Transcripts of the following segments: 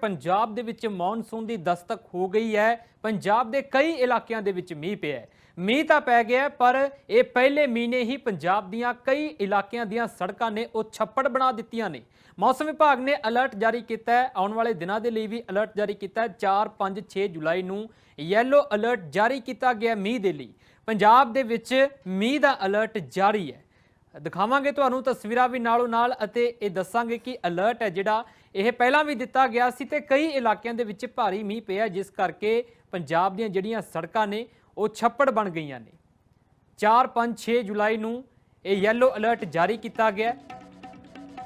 ਪੰਜਾਬ ਦੇ ਵਿੱਚ ਮੌਨਸੂਨ ਦੀ ਦਸਤਕ ਹੋ ਗਈ ਹੈ। ਪੰਜਾਬ ਦੇ ਕਈ ਇਲਾਕਿਆਂ ਦੇ ਵਿੱਚ ਮੀਂਹ ਪਿਆ ਹੈ। ਮੀਂਹ ਤਾਂ ਪੈ ਗਿਆ ਪਰ ਇਹ ਪਹਿਲੇ ਮਹੀਨੇ ਹੀ ਪੰਜਾਬ ਦੀਆਂ ਕਈ ਇਲਾਕਿਆਂ ਦੀਆਂ ਸੜਕਾਂ ਨੇ ਉਹ ਛੱਪੜ ਬਣਾ ਦਿੱਤੀਆਂ ਨੇ। ਮੌਸਮ ਵਿਭਾਗ ਨੇ ਅਲਰਟ ਜਾਰੀ ਕੀਤਾ ਹੈ। ਆਉਣ ਵਾਲੇ ਦਿਨਾਂ ਦੇ ਲਈ ਵੀ ਅਲਰਟ ਜਾਰੀ ਕੀਤਾ ਹੈ। 4 5 6 ਜੁਲਾਈ ਨੂੰ ਯੈਲੋ ਅਲਰਟ ਜਾਰੀ ਕੀਤਾ ਗਿਆ ਮੀਂਹ ਦੇ ਲਈ। ਪੰਜਾਬ ਦੇ ਵਿੱਚ ਮੀਂਹ ਦਾ ਅਲਰਟ ਜਾਰੀ ਹੈ। ਦਿਖਾਵਾਂਗੇ ਤੁਹਾਨੂੰ ਤਸਵੀਰਾਂ ਵੀ ਨਾਲੋਂ ਨਾਲ ਅਤੇ ਇਹ ਦੱਸਾਂਗੇ ਕਿ ਅਲਰਟ ਹੈ ਜਿਹੜਾ ਇਹ ਪਹਿਲਾਂ ਵੀ ਦਿੱਤਾ ਗਿਆ ਸੀ ਤੇ ਕਈ ਇਲਾਕਿਆਂ ਦੇ ਵਿੱਚ ਭਾਰੀ ਮੀਂਹ ਪਿਆ ਜਿਸ ਕਰਕੇ ਪੰਜਾਬ ਦੀਆਂ ਜਿਹੜੀਆਂ ਸੜਕਾਂ ਨੇ, ਉਹ ਛੱਪੜ ਬਣ ਗਈਆਂ ਨੇ। 4 5 6 ਜੁਲਾਈ ਨੂੰ ਇਹ ਯੈਲੋ ਅਲਰਟ ਜਾਰੀ ਕੀਤਾ ਗਿਆ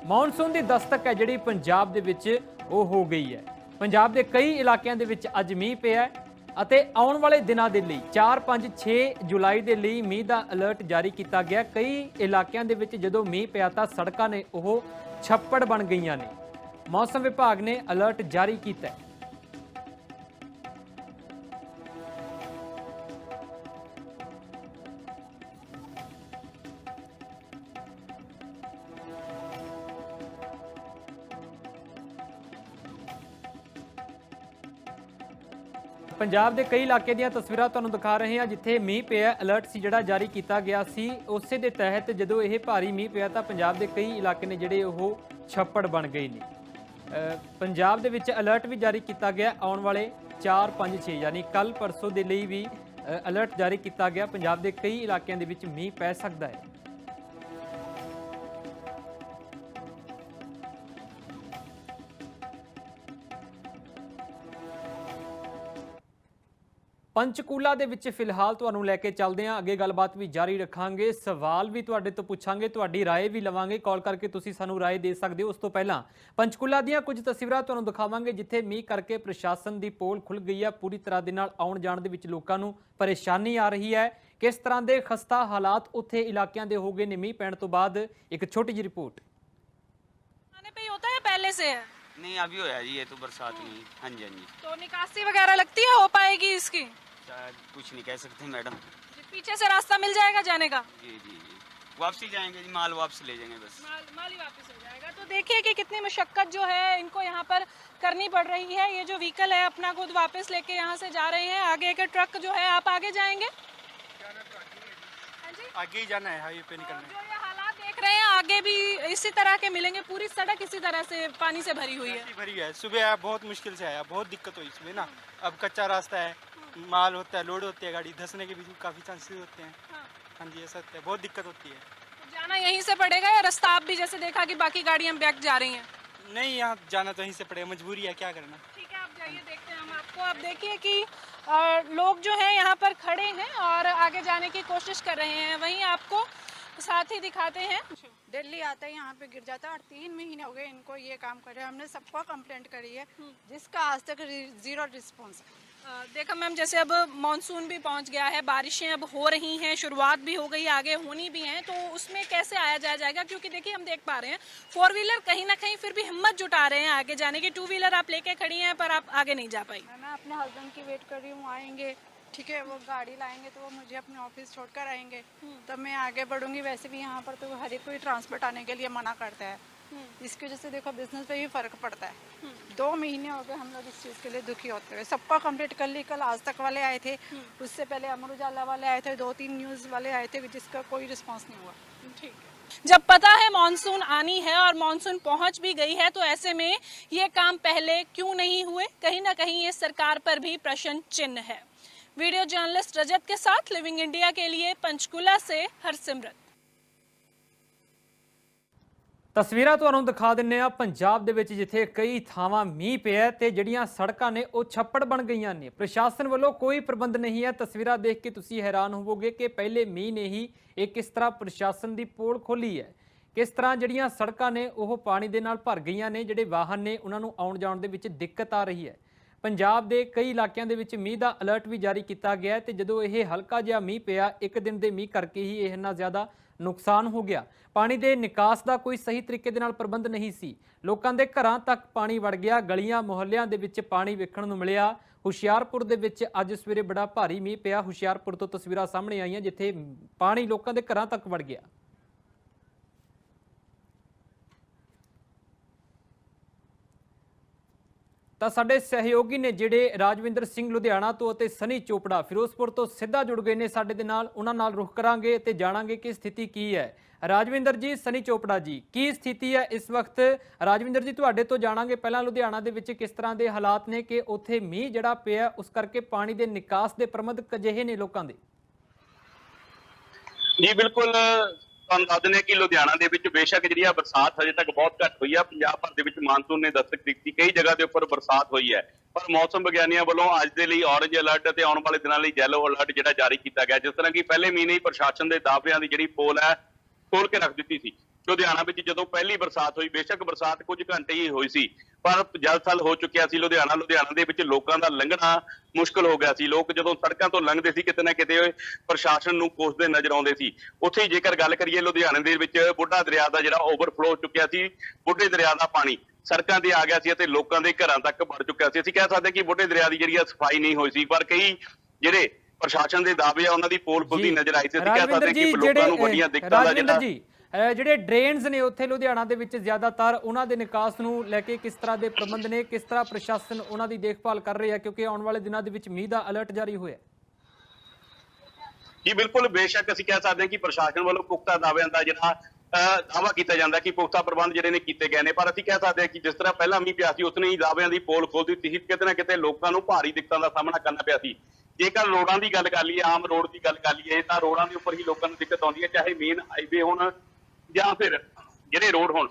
ਮੌਨਸੂਨ ਦੀ ਦਸਤਕ ਹੈ ਜਿਹੜੀ ਪੰਜਾਬ ਦੇ ਵਿੱਚ ਉਹ ਹੋ ਗਈ ਹੈ। ਪੰਜਾਬ ਦੇ ਕਈ ਇਲਾਕਿਆਂ ਦੇ ਵਿੱਚ ਅੱਜ ਮੀਂਹ ਪਿਆ ਹੈ। ਅਤੇ ਆਉਣ ਵਾਲੇ ਦਿਨਾਂ ਦੇ ਲਈ 4 5 6 ਜੁਲਾਈ ਦੇ ਲਈ ਮੀਂਹ ਦਾ ਅਲਰਟ ਜਾਰੀ ਕੀਤਾ ਗਿਆ। ਕਈ ਇਲਾਕਿਆਂ ਦੇ ਵਿੱਚ ਜਦੋਂ ਮੀਂਹ ਪਿਆ ਤਾਂ ਸੜਕਾਂ ਨੇ ਉਹ ਛੱਪੜ ਬਣ ਗਈਆਂ ਨੇ। ਮੌਸਮ ਵਿਭਾਗ ਨੇ ਅਲਰਟ ਜਾਰੀ ਕੀਤਾ ਹੈ। ਪੰਜਾਬ ਦੇ ਕਈ ਇਲਾਕੇ ਦੀਆਂ ਤਸਵੀਰਾਂ ਤੁਹਾਨੂੰ ਦਿਖਾ ਰਹੇ ਹਾਂ, ਜਿੱਥੇ ਮੀਂਹ ਪਿਆ ਅਲਰਟ ਸੀ ਜਿਹੜਾ ਜਾਰੀ ਕੀਤਾ ਗਿਆ ਸੀ। ਉਸੇ ਦੇ ਤਹਿਤ ਜਦੋਂ ਇਹ ਭਾਰੀ ਮੀਂਹ ਪਿਆ ਤਾਂ ਪੰਜਾਬ ਦੇ ਕਈ ਇਲਾਕੇ ਨੇ ਜਿਹੜੇ ਉਹ ਛੱਪੜ ਬਣ ਗਏ ਨੇ। ਪੰਜਾਬ ਦੇ ਵਿੱਚ ਅਲਰਟ ਵੀ ਜਾਰੀ ਕੀਤਾ ਗਿਆ, ਆਉਣ ਵਾਲੇ 4 5 6 ਯਾਨੀ ਕੱਲ ਪਰਸੋਂ ਦੇ ਲਈ ਵੀ ਅਲਰਟ ਜਾਰੀ ਕੀਤਾ ਗਿਆ। ਪੰਜਾਬ ਦੇ ਕਈ ਇਲਾਕਿਆਂ ਦੇ ਵਿੱਚ ਮੀਂਹ ਪੈ ਸਕਦਾ ਹੈ। ਪੰਚਕੂਲਾ ਦੇ ਵਿੱਚ ਫਿਲਹਾਲ ਤੁਹਾਨੂੰ ਲੈ ਕੇ ਚੱਲਦੇ ਹਾਂ ਅੱਗੇ ਗੱਲਬਾਤ ਵੀ ਜਾਰੀ ਰੱਖਾਂਗੇ ਸਵਾਲ ਵੀ ਤੁਹਾਡੇ ਤੋਂ ਪੁੱਛਾਂਗੇ ਤੁਹਾਡੀ رائے ਵੀ ਲਵਾਂਗੇ ਕਾਲ ਕਰਕੇ ਤੁਸੀਂ ਸਾਨੂੰ رائے ਦੇ ਸਕਦੇ ਹੋ ਉਸ ਤੋਂ ਪਹਿਲਾਂ ਪੰਚਕੂਲਾ ਦੀਆਂ ਕੁਝ ਤਸਵੀਰਾਂ ਤੁਹਾਨੂੰ ਦਿਖਾਵਾਂਗੇ ਜਿੱਥੇ ਮੀਂਹ ਕਰਕੇ ਪ੍ਰਸ਼ਾਸਨ ਦੀ ਪੋਲ ਖੁੱਲ ਗਈ ਹੈ ਪੂਰੀ ਤਰ੍ਹਾਂ ਦੇ ਨਾਲ ਆਉਣ ਜਾਣ ਦੇ ਵਿੱਚ ਲੋਕਾਂ ਨੂੰ ਪਰੇਸ਼ਾਨੀ ਆ ਰਹੀ ਹੈ ਕਿਸ ਤਰ੍ਹਾਂ ਦੇ ਖਸਤਾ ਹਾਲਾਤ ਉੱਥੇ ਇਲਾਕਿਆਂ ਦੇ ਹੋ ਗਏ ਨੇ ਮੀਂਹ ਪੈਣ ਤੋਂ ਬਾਅਦ ਇੱਕ ਛੋਟੀ ਜਿਹੀ ਰਿਪੋਰਟ आने पे ही होता है पहले से है नहीं अभी होया जी ये तो बरसात में ही। हाँ जी हाँ जी तो निकासी वगैरह लगती है हो पाएगी इसकी शायद कुछ नहीं कह सकते मैडम। पीछे से रास्ता मिल जाएगा जाने का। जी जी जी। वापसी जाएँगे जी माल वापस ले जाएँगे बस। माल माल ही वापस हो जाएगा। तो देखिए कि कितनी मशक्कत जो है इनको यहाँ पर करनी पड़ रही है। ये जो व्हीकल है अपना खुद वापस लेके यहाँ से जा रहे हैं। आगे के ट्रक जो है आप आगे जाएँगे? हाँ आगे ही जाना है हाईवे पे निकलना। है जो ये हालात देख रहे हैं आगे भी इसी तरह के मिलेंगे। पूरी सड़क इसी तरह से पानी से भरी हुई है। भरी है। सुबह आया बहुत मुश्किल से आया बहुत दिक्कत हुई सुबह ना। अब कच्चा रास्ता है। माल होता है लोड होती है गाड़ी धंसने के भी काफ़ी चांसेस होते हैं। हाँ। हाँ जी ऐसा होता है बहुत दिक्कत होती है। तो जाना यहीं से पड़ेगा या रास्ता आप भी जैसे देखा कि बाकी गाड़ियाँ बैक जा रही हैं? नहीं यहाँ जाना तो यहीं से पड़ेगा मजबूरी है क्या करना। ठीक है आप जाइए देखते हैं हम आपको। आप देखिए कि लोग जो हैं यहाँ पर खड़े हैं और आगे जाने की कोशिश कर रहे हैं। वहीं आपको साथ ही दिखाते हैं। दिल्ली आता है यहाँ पे गिर जाता है और तीन महीने हो गए इनको ये काम कर रहे हैं। हमने सबको कंप्लेंट करी है जिसका आज तक ज़ीरो रिस्पॉन्स है। देखो मैम जैसे अब मानसून भी पहुँच गया है बारिशें अब हो रही हैं शुरुआत भी हो गई आगे होनी भी है तो उसमें कैसे आया जाया जाएगा? क्योंकि देखिए हम देख पा रहे हैं फोर व्हीलर कहीं ना कहीं फिर भी हिम्मत जुटा रहे हैं आगे जाने की। टू व्हीलर आप लेके खड़ी हैं पर आप आगे नहीं जा पाई। मैं अपने हस्बैंड की वेट कर रही हूँ आएँगे ठीक है? वो गाड़ी लाएँगे तो वो मुझे अपने ऑफ़िस छोड़कर आएँगे। तब मैं आगे बढ़ूँगी वैसे भी यहाँ पर तो हर एक कोई ट्रांसपोर्ट आने के लिए मना करता है। इसकी वजह से देखो बिज़नेस पे भी फ़र्क पड़ता है। दो महीने हो गए हम लोग इस चीज़ के लिए दुखी होते हुए। सबका कंप्लीट कर ली कल आज तक वाले आए थे। उससे पहले अमर उजाला वाले आए थे दो तीन न्यूज़ वाले आए थे जिसका कोई रिस्पॉन्स नहीं हुआ। ठीक है। जब पता है मानसून आनी है और मानसून पहुँच भी गई है तो ऐसे में ये काम पहले क्यों नहीं हुए? कहीं ना कहीं ये सरकार पर भी प्रश्न चिन्ह है। वीडियो जर्नलिस्ट रजत के साथ लिविंग इंडिया के लिए पंचकुला से हरसिमरत। ਤਸਵੀਰਾਂ ਤੁਹਾਨੂੰ ਦਿਖਾ ਦਿੰਨੇ ਆ ਪੰਜਾਬ ਦੇ ਵਿੱਚ ਜਿੱਥੇ ਕਈ ਥਾਵਾਂ ਮੀਂਹ ਪਿਆ ਹੈ ਤੇ ਜਿਹੜੀਆਂ ਸੜਕਾਂ ਨੇ ਉਹ ਛੱਪੜ ਬਣ ਗਈਆਂ ਨੇ। ਪ੍ਰਸ਼ਾਸਨ ਵੱਲੋਂ ਕੋਈ ਪ੍ਰਬੰਧ ਨਹੀਂ ਹੈ। ਤਸਵੀਰਾਂ ਦੇਖ ਕੇ ਤੁਸੀਂ ਹੈਰਾਨ ਹੋਵੋਗੇ ਕਿ ਪਹਿਲੇ ਮੀਂਹ ਨੇ ਹੀ ਇਹ ਕਿਸ ਤਰ੍ਹਾਂ ਪ੍ਰਸ਼ਾਸਨ ਦੀ ਪੋਲ ਖੋਲੀ ਹੈ। ਕਿਸ ਤਰ੍ਹਾਂ ਜਿਹੜੀਆਂ ਸੜਕਾਂ ਨੇ ਉਹ ਪਾਣੀ ਦੇ ਨਾਲ ਭਰ ਗਈਆਂ ਨੇ, ਜਿਹੜੇ ਵਾਹਨ ਨੇ, ਉਹਨਾਂ ਨੂੰ ਆਉਣ ਜਾਣ ਦੇ ਵਿੱਚ ਦਿੱਕਤ ਆ ਰਹੀ ਹੈ। ਪੰਜਾਬ ਦੇ ਕਈ ਇਲਾਕਿਆਂ ਦੇ ਵਿੱਚ ਮੀਂਹ ਦਾ ਅਲਰਟ ਵੀ ਜਾਰੀ ਕੀਤਾ ਗਿਆ ਹੈ ਤੇ ਜਦੋਂ ਇਹ ਹਲਕਾ ਜਿਹਾ ਮੀਂਹ ਪਿਆ, ਇੱਕ ਦਿਨ ਦੇ ਮੀਂਹ ਕਰਕੇ ਹੀ ਇਹ ਇੰਨਾ ਜ਼ਿਆਦਾ ਨੁਕਸਾਨ ਹੋ ਗਿਆ। ਪਾਣੀ ਦੇ ਨਿਕਾਸ ਦਾ ਕੋਈ ਸਹੀ ਤਰੀਕੇ ਦੇ ਨਾਲ ਪ੍ਰਬੰਧ ਨਹੀਂ ਸੀ। ਲੋਕਾਂ ਦੇ ਘਰਾਂ ਤੱਕ ਪਾਣੀ ਵੜ ਗਿਆ, ਗਲੀਆਂ ਮੁਹੱਲਿਆਂ ਦੇ ਵਿੱਚ ਪਾਣੀ ਵੇਖਣ ਨੂੰ ਮਿਲਿਆ। ਹੁਸ਼ਿਆਰਪੁਰ ਦੇ ਵਿੱਚ ਅੱਜ ਸਵੇਰੇ ਬੜਾ ਭਾਰੀ ਮੀਂਹ ਪਿਆ। ਹੁਸ਼ਿਆਰਪੁਰ ਤੋਂ ਤਸਵੀਰਾਂ ਸਾਹਮਣੇ ਆਈਆਂ, ਜਿੱਥੇ ਪਾਣੀ ਲੋਕਾਂ ਦੇ ਘਰਾਂ ਤੱਕ ਵੜ ਗਿਆ। ਤਾਂ ਸਾਡੇ ਸਹਿਯੋਗੀ ਨੇ ਜਿਹੜੇ ਰਾਜਵਿੰਦਰ ਸਿੰਘ ਲੁਧਿਆਣਾ ਤੋਂ ਅਤੇ ਸਨੀ ਚੋਪੜਾ ਫਿਰੋਜ਼ਪੁਰ ਤੋਂ ਸਿੱਧਾ ਜੁੜ ਗਏ ਨੇ ਸਾਡੇ ਦੇ ਨਾਲ, ਉਹਨਾਂ ਨਾਲ ਰੁਖ ਕਰਾਂਗੇ ਤੇ ਜਾਣਾਂਗੇ ਕਿ ਸਥਿਤੀ ਕੀ ਹੈ। ਰਾਜਵਿੰਦਰ ਜੀ, ਸਨੀ ਚੋਪੜਾ ਜੀ, ਕੀ ਸਥਿਤੀ ਹੈ ਇਸ ਵਕਤ? ਰਾਜਵਿੰਦਰ ਜੀ, ਤੁਹਾਡੇ ਤੋਂ ਜਾਣਾਂਗੇ ਪਹਿਲਾਂ ਲੁਧਿਆਣਾ ਦੇ ਵਿੱਚ ਕਿਸ ਤਰ੍ਹਾਂ ਦੇ ਹਾਲਾਤ ਨੇ ਕਿ ਉੱਥੇ ਮੀਂਹ ਜਿਹੜਾ ਪਿਆ, ਉਸ ਕਰਕੇ ਪਾਣੀ ਦੇ ਨਿਕਾਸ ਦੇ ਪ੍ਰਬੰਧ ਕਜਿਹੇ ਨੇ ਲੋਕਾਂ ਦੇ? ਜੀ, ਬਿਲਕੁਲ ਤੁਹਾਨੂੰ ਦੱਸ ਦਿੰਦੇ ਹਾਂ ਕਿ ਲੁਧਿਆਣਾ ਦੇ ਵਿੱਚ ਬੇਸ਼ੱਕ ਜਿਹੜੀ ਆ ਬਰਸਾਤ ਹਜੇ ਤੱਕ ਬਹੁਤ ਘੱਟ ਹੋਈ ਆ। ਪੰਜਾਬ ਭਰ ਦੇ ਵਿੱਚ ਮਾਨਸੂਨ ਨੇ ਦਸਤਕ ਦਿੱਤੀ। ਕਈ ਜਗ੍ਹਾ ਦੇ ਉੱਪਰ ਬਰਸਾਤ ਹੋਈ ਹੈ। ਪਰ ਮੌਸਮ ਵਿਗਿਆਨੀਆਂ ਵੱਲੋਂ ਅੱਜ ਦੇ ਲਈ ਔਰੇਂਜ ਅਲਰਟ ਅਤੇ ਆਉਣ ਵਾਲੇ ਦਿਨਾਂ ਲਈ ਯੈਲੋ ਅਲਰਟ ਜਿਹੜਾ ਜਾਰੀ ਕੀਤਾ ਗਿਆ, ਜਿਸ ਤਰ੍ਹਾਂ ਕਿ ਪਹਿਲੇ ਮਹੀਨੇ ਹੀ ਪ੍ਰਸ਼ਾਸਨ ਦੇ ਦਾਅਵਿਆਂ ਦੀ ਜਿਹੜੀ ਪੋਲ ਹੈ ਖੋਲ ਕੇ ਰੱਖ ਦਿੱਤੀ ਸੀ। ਲੁਧਿਆਣਾ ਵਿੱਚ ਜਦੋਂ ਪਹਿਲੀ ਬਰਸਾਤ ਹੋਈ, ਬੇਸ਼ੱਕ ਬਰਸਾਤ ਕੁਝ ਘੰਟੇ ਹੀ ਹੋਈ ਸੀ। ਪਰ ਜਲਥਲ ਹੋ ਚੁੱਕਿਆ ਸੀ ਲੁਧਿਆਣਾ ਲੁਧਿਆਣਾ ਦੇ ਵਿੱਚ ਲੋਕਾਂ ਦਾ ਲੰਘਣਾ ਮੁਸ਼ਕਲ ਹੋ ਗਿਆ ਸੀ। ਲੋਕ ਜਦੋਂ ਸੜਕਾਂ ਤੋਂ ਲੰਘਦੇ ਸੀ ਕਿਤੇ ਨਾ ਕਿਤੇ ਪ੍ਰਸ਼ਾਸਨ ਨੂੰ ਕੋਸਦੇ ਨਜ਼ਰ ਆਉਂਦੇ ਸੀ। ਉੱਥੇ ਜੇਕਰ ਗੱਲ ਕਰੀਏ ਲੁਧਿਆਣੇ ਦੇ ਵਿੱਚ ਬੁੱਢਾ ਦਰਿਆ ਦਾ ਜਿਹੜਾ ਓਵਰਫਲੋ ਹੋ ਚੁੱਕਿਆ ਸੀ ਬੁੱਢੇ ਦਰਿਆ ਦਾ ਪਾਣੀ ਸੜਕਾਂ ਤੇ ਆ ਗਿਆ ਸੀ ਅਤੇ ਲੋਕਾਂ ਦੇ ਘਰਾਂ ਤੱਕ ਵੜ ਚੁੱਕਿਆ ਸੀ। ਅਸੀਂ ਕਹਿ ਸਕਦੇ ਕਿ ਬੁੱਢੇ ਦਰਿਆ ਦੀ ਜਿਹੜੀ ਆ ਸਫ਼ਾਈ ਨਹੀਂ ਹੋਈ ਸੀ ਪਰ ਕਈ ਜਿਹੜੇ ਪ੍ਰਸ਼ਾਸਨ ਦੇ ਦਾਅਵੇ ਆ ਉਹਨਾਂ ਦੀ ਪੋਲ ਖੁੱਲਦੀ। ਨਜ਼ਰ ਆਈ ਸੀ। ਅਸੀਂ ਕਹਿ ਸਕਦੇ ਕਿ ਲੋਕਾਂ ਨੂੰ ਵੱਡੀਆਂ ਦਿੱਕਤਾਂ ਦਾ ਜਿਹੜਾ ਜਿਹੜੇ ਡਰੇਨਸ ਨੇ ਉੱਥੇ ਲੁਧਿਆਣਾ ਦੇ ਵਿੱਚ ਜ਼ਿਆਦਾਤਰ ਉਹਨਾਂ ਦੇ ਨਿਕਾਸ ਨੂੰ ਲੈ ਕੇ ਕਿਸ ਤਰ੍ਹਾਂ ਦੇ ਪ੍ਰਬੰਧ ਨੇ ਕਿਸ ਤਰ੍ਹਾਂ ਪ੍ਰਸ਼ਾਸਨ ਉਹਨਾਂ ਦੀ ਦੇਖਭਾਲ ਕਰ ਰਿਹਾ ਕਿਉਂਕਿ ਆਉਣ ਵਾਲੇ ਦਿਨਾਂ ਦੇ ਵਿੱਚ ਮੀਂਹ ਦਾ ਅਲਰਟ ਜਾਰੀ ਹੋਇਆ ਜੀ ਬਿਲਕੁਲ ਬੇਸ਼ੱਕ ਅਸੀਂ ਕਹਿ ਸਕਦੇ ਹਾਂ ਕਿ ਪ੍ਰਸ਼ਾਸਨ ਵੱਲੋਂ ਪੁਖਤਾ ਦਾਅਵਿਆਂ ਦਾ ਜਿਹੜਾ ਅਹ, ਕੀਤਾ ਜਾਂਦਾ ਕਿ ਪੁਖਤਾ ਪ੍ਰਬੰਧ ਜਿਹੜੇ ਨੇ ਕੀਤੇ ਗਏ ਨੇ ਪਰ ਅਸੀਂ ਕਹਿ ਸਕਦੇ ਹਾਂ ਕਿ ਜਿਸ ਤਰ੍ਹਾਂ ਪਹਿਲਾਂ ਮੀਂਹ ਪਿਆ ਸੀ ਉਤਨੇ ਹੀ ਦਾਅਵਿਆਂ ਦੀ ਪੋਲ ਖੋਲ ਦਿੱਤੀ ਸੀ ਕਿਤੇ ਨਾ ਕਿਤੇ ਲੋਕਾਂ ਨੂੰ ਭਾਰੀ ਦਿੱਕਤਾਂ ਦਾ ਸਾਹਮਣਾ ਕਰਨਾ ਪਿਆ ਸੀ। ਜੇਕਰ ਰੋਡਾਂ ਦੀ ਗੱਲ ਕਰ ਲਈਏ ਆਮ ਰੋਡ ਦੀ ਗੱਲ ਕਰ ਲਈਏ ਤਾਂ ਰੋਡਾਂ ਦੇ ਉੱਪਰ ਹੀ ਲੋਕਾਂ ਨੂੰ ਦਿੱਕਤ ਆਉਂਦੀ ਹੈ ਚਾਹੇ ਮੇਨ ਹਾਈਵੇ ਹੋਣ ਜਾਂ ਫਿਰ ਜਿਹੜੇ ਰੋਡ ਹੋਣ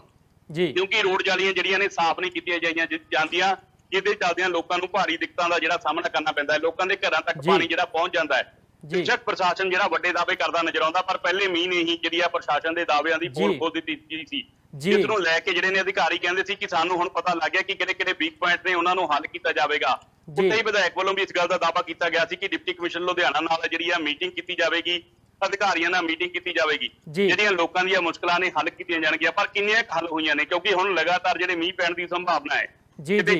ਜੀ ਕਿਉਂਕਿ ਰੋਡ ਜਾਲੀਆਂ ਜਿਹੜੀਆਂ ਨੇ ਸਾਫ਼ ਨਹੀਂ ਕੀਤੀਆਂ ਜਾਈਆਂ ਜਾਂਦੀਆਂ ਜਿਹਦੇ ਚੱਲਦਿਆਂ ਲੋਕਾਂ ਨੂੰ ਭਾਰੀ ਦਿੱਕਤਾਂ ਦਾ ਜਿਹੜਾ ਸਾਹਮਣਾ ਕਰਨਾ ਪੈਂਦਾ ਹੈ ਲੋਕਾਂ ਦੇ ਘਰਾਂ ਤੱਕ। ਪਾਣੀ ਜਿਹੜਾ ਪਹੁੰਚ ਜਾਂਦਾ ਹੈ। ਬੇਸ਼ੱਕ ਪ੍ਰਸ਼ਾਸਨ ਜਿਹੜਾ ਵੱਡੇ ਦਾਅਵੇ ਕਰਦਾ ਨਜ਼ਰ ਆਉਂਦਾ ਪਰ ਪਹਿਲੇ ਮੀਂਹ ਨੇ ਹੀ ਜਿਹੜੀ ਆ ਪ੍ਰਸ਼ਾਸਨ ਦੇ ਦਾਅਵਿਆਂ ਦੀ ਪੋਲ। ਖੋਲ ਦਿੱਤੀ ਗਈ ਸੀ। ਜਿਸ ਨੂੰ ਲੈ ਕੇ ਜਿਹੜੇ ਨੇ ਅਧਿਕਾਰੀ ਕਹਿੰਦੇ ਸੀ ਕਿ ਸਾਨੂੰ ਹੁਣ ਪਤਾ ਲੱਗ ਗਿਆ ਕਿ ਕਿਹੜੇ ਕਿਹੜੇ ਵੀਕ ਪੁਆਇੰਟ ਨੇ ਉਹਨਾਂ ਨੂੰ ਹੱਲ ਕੀਤਾ ਜਾਵੇਗਾ। ਉੱਤੇ ਹੀ ਵਿਧਾਇਕ ਵੱਲੋਂ ਵੀ ਇਸ ਗੱਲ ਦਾ ਦਾਅਵਾ ਕੀਤਾ ਗਿਆ ਸੀ ਕਿ ਡਿਪਟੀ ਕਮਿਸ਼ਨਰ ਲੁਧਿਆਣਾ ਨਾਲ ਜਿਹੜੀ ਆ ਮੀਟਿੰਗ ਕੀਤੀ ਜਾਵੇਗੀ ਅਧਿਕਾਰੀਆਂ ਨਾਲ ਮੀਟਿੰਗ ਕੀਤੀ ਜਾਵੇਗੀ। ਜਿਹੜੀਆਂ ਲੋਕਾਂ ਦੀਆਂ ਮੁਸ਼ਕਲਾਂ ਨੇ ਹੱਲ ਕੀਤੀਆਂ ਜਾਣਗੀਆਂ ਪਰ ਕਿੰਨੀਆਂ ਹੱਲ ਹੋਈਆਂ ਨੇ ਕਿਉਂਕਿ ਹੁਣ ਲਗਾਤਾਰ ਜਿਹੜੇ ਮੀਂਹ ਪੈਣ ਦੀ ਸੰਭਾਵਨਾ ਹੈ ਜੀ, ਜੀ।